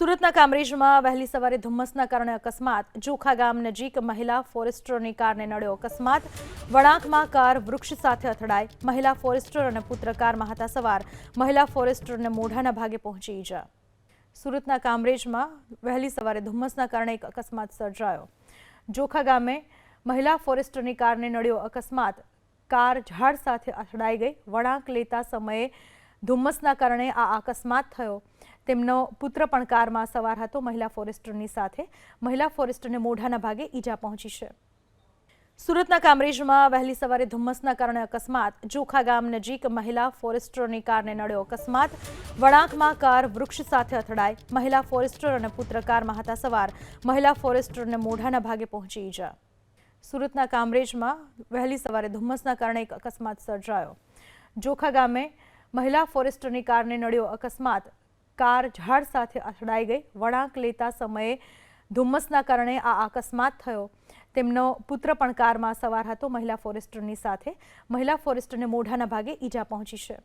સુરતના કામરેજમાં વહેલી સવારે ધુમ્મસના કારણે અકસ્માત. જોખા ગામ નજીક મહિલા ફોરેસ્ટરની કારને નડ્યો અકસ્માત. વળાંકમાં કાર વૃક્ષ સાથે અથડાઈ. મહિલા ફોરેસ્ટર અને પુત્ર કારમાં હતા સવાર. મહિલા ફોરેસ્ટરને મોઢાના ભાગે પહોંચી ઈજા. સુરતના કામરેજમાં વહેલી સવારે ધુમ્મસના કારણે એક અકસ્માત સર્જાયો. જોખા ગામે મહિલા ફોરેસ્ટરની કારને નડ્યો અકસ્માત. કાર ઝાડ સાથે અથડાઈ ગઈ. વળાંક લેતા સમયે ધુમ્મસના કારણે આ અકસ્માત થયો. તેમનો પુત્ર પણ કારમાં સવાર હતો. મહિલા ફોરેસ્ટરની સાથે મહિલા ફોરેસ્ટરને મોઢાના ભાગે ઈજા પહોંચી છે. સુરતના કામરેજમાં વહેલી સવારે ધુમ્મસના કારણે અકસ્માત. જોખા ગામ નજીક મહિલા ફોરેસ્ટરની કારને નડ્યો અકસ્માત. વળાંકમાં કાર વૃક્ષ સાથે અથડાઈ. મહિલા ફોરેસ્ટર અને પુત્ર કારમાં હતા સવાર. મહિલા ફોરેસ્ટરને મોઢાના ભાગે પહોંચી ઈજા. સુરતના કામરેજમાં વહેલી સવારે ધુમ્મસના કારણે એક અકસ્માત સર્જાયો. જોખા ગામે મહિલા ફોરેસ્ટરની કારને નડ્યો અકસ્માત. કાર ઝાડ સાથે અથડાઈ ગઈ. વળાંક લેતા સમયે ધુમ્મસના કારણે આ અકસ્માત થયો. તેમનો પુત્ર પણ કારમાં સવાર હતો. મહિલા ફોરેસ્ટરની સાથે. મહિલા ફોરેસ્ટરને મોઢાના ભાગે ઈજા પહોંચી છે.